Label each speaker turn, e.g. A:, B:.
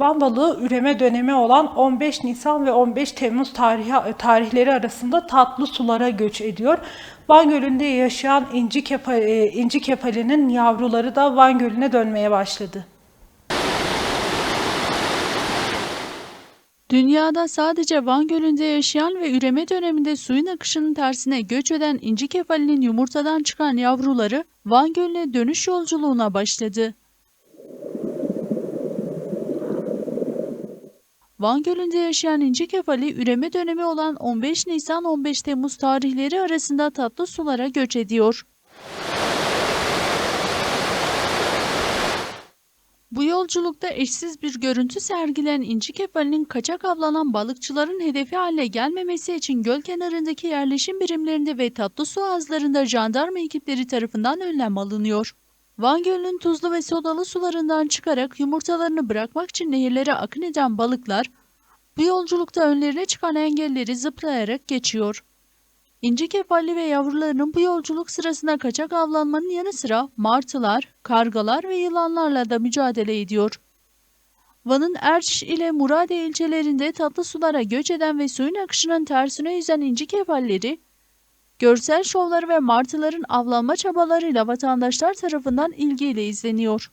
A: Van balığı üreme dönemi olan 15 Nisan ve 15 Temmuz tarihi, tarihleri arasında tatlı sulara göç ediyor. Van Gölü'nde yaşayan inci, kepa, e, inci kepalinin yavruları da Van Gölü'ne dönmeye başladı.
B: Dünyada sadece Van Gölü'nde yaşayan ve üreme döneminde suyun akışının tersine göç eden inci kefalinin yumurtadan çıkan yavruları Van Gölü'ne dönüş yolculuğuna başladı. Van Gölü'nde yaşayan inci kefali üreme dönemi olan 15 Nisan-15 Temmuz tarihleri arasında tatlı sulara göç ediyor. Bu yolculukta eşsiz bir görüntü sergileyen inci kefalinin kaçak avlanan balıkçıların hedefi haline gelmemesi için göl kenarındaki yerleşim birimlerinde ve tatlı su ağızlarında jandarma ekipleri tarafından önlem alınıyor. Van Gölü'nün tuzlu ve sodalı sularından çıkarak yumurtalarını bırakmak için nehirlere akın eden balıklar, bu yolculukta önlerine çıkan engelleri zıplayarak geçiyor. İnci kefalli ve yavrularının bu yolculuk sırasında kaçak avlanmanın yanı sıra martılar, kargalar ve yılanlarla da mücadele ediyor. Van'ın Erciş ile Muradiye ilçelerinde tatlı sulara göç eden ve suyun akışının tersine yüzen inci kefalleri, görsel şovları ve martıların avlanma çabalarıyla vatandaşlar tarafından ilgiyle izleniyor.